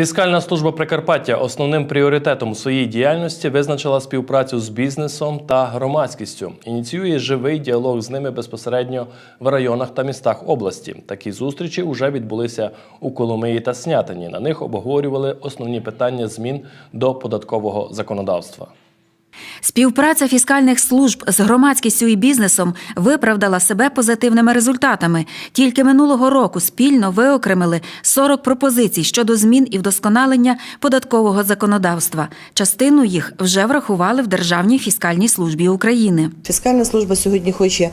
Фіскальна служба Прикарпаття основним пріоритетом у своїй діяльності визначила співпрацю з бізнесом та громадськістю. Ініціює живий діалог з ними безпосередньо в районах та містах області. Такі зустрічі вже відбулися у Коломиї та Снятині. На них обговорювали основні питання змін до податкового законодавства. Співпраця фіскальних служб з громадськістю і бізнесом виправдала себе позитивними результатами. Тільки минулого року спільно виокремили 40 пропозицій щодо змін і вдосконалення податкового законодавства. Частину їх вже врахували в Державній фіскальній службі України. Фіскальна служба сьогодні хоче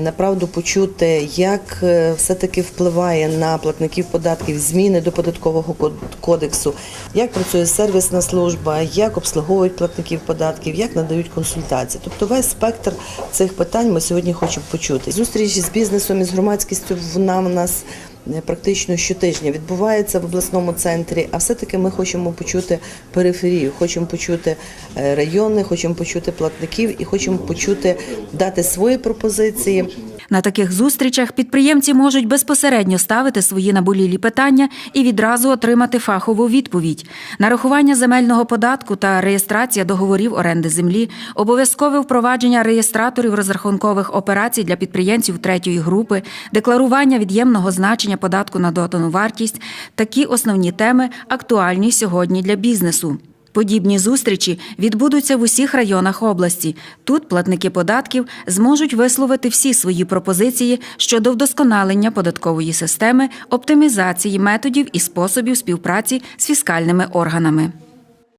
направду почути, як е, все-таки впливає на платників податків зміни до податкового кодексу, як працює сервісна служба, як обслуговують платників податків, як надають консультації. Тобто весь спектр цих питань ми сьогодні хочемо почути. Зустріч з бізнесом і з громадськістю вона в нас е, практично щотижня відбувається в обласному центрі. А все-таки ми хочемо почути периферію, хочемо почути е, райони, хочемо почути платників і хочемо почути дати свої пропозиції. На таких зустрічах підприємці можуть безпосередньо ставити свої наболілі питання і відразу отримати фахову відповідь. Нарахування земельного податку та реєстрація договорів оренди землі, обов'язкове впровадження реєстраторів розрахункових операцій для підприємців третьої групи, декларування від'ємного значення податку на додану вартість такі основні теми актуальні сьогодні для бізнесу. Подібні зустрічі відбудуться в усіх районах області. Тут платники податків зможуть висловити всі свої пропозиції щодо вдосконалення податкової системи, оптимізації методів і способів співпраці з фіскальними органами.